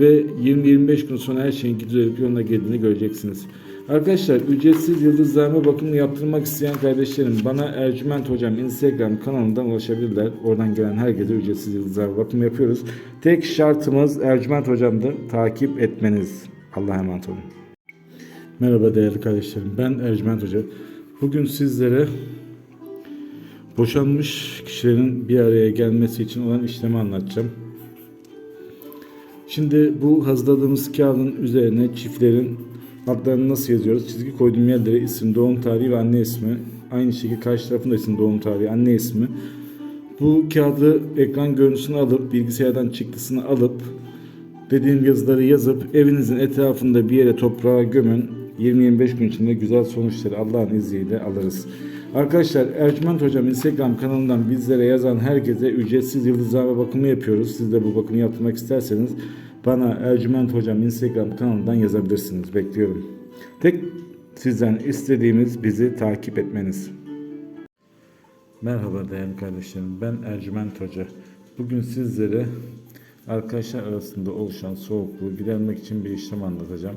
ve 20-25 gün sonra her şeyin düzelip yoluna girdiğini göreceksiniz. Arkadaşlar ücretsiz yıldızlarma bakımını yaptırmak isteyen kardeşlerim bana Ercüment Hocam Instagram kanalından ulaşabilirler. Oradan gelen herkese ücretsiz yıldızlarma bakımı yapıyoruz. Tek şartımız Ercüment Hocam'dır. Takip etmeniz. Allah'a emanet olun. Merhaba değerli kardeşlerim. Ben Ercüment Hoca. Bugün sizlere boşanmış kişilerin bir araya gelmesi için olan işlemi anlatacağım. Şimdi bu hazırladığımız kağıdın üzerine çiftlerin adlarını nasıl yazıyoruz? Çizgi koyduğum yerlere isim, doğum tarihi ve anne ismi. Aynı şekilde karşı tarafın da isim, doğum tarihi, anne ismi. Bu kağıdı ekran görüntüsünü alıp bilgisayardan çıktısını alıp dediğim yazıları yazıp evinizin etrafında bir yere toprağa gömün. 20-25 gün içinde güzel sonuçları Allah'ın izniyle alırız. Arkadaşlar Ercüment Hocam Instagram kanalından bizlere yazan herkese ücretsiz yıldızlama bakımı yapıyoruz. Siz de bu bakımı yaptırmak isterseniz bana Ercüment Hocam Instagram kanalından yazabilirsiniz. Bekliyorum. Tek sizden istediğimiz bizi takip etmeniz. Merhaba değerli kardeşlerim. Ben Ercüment Hoca. Bugün sizlere arkadaşlar arasında oluşan soğukluğu gidermek için bir işlem anlatacağım.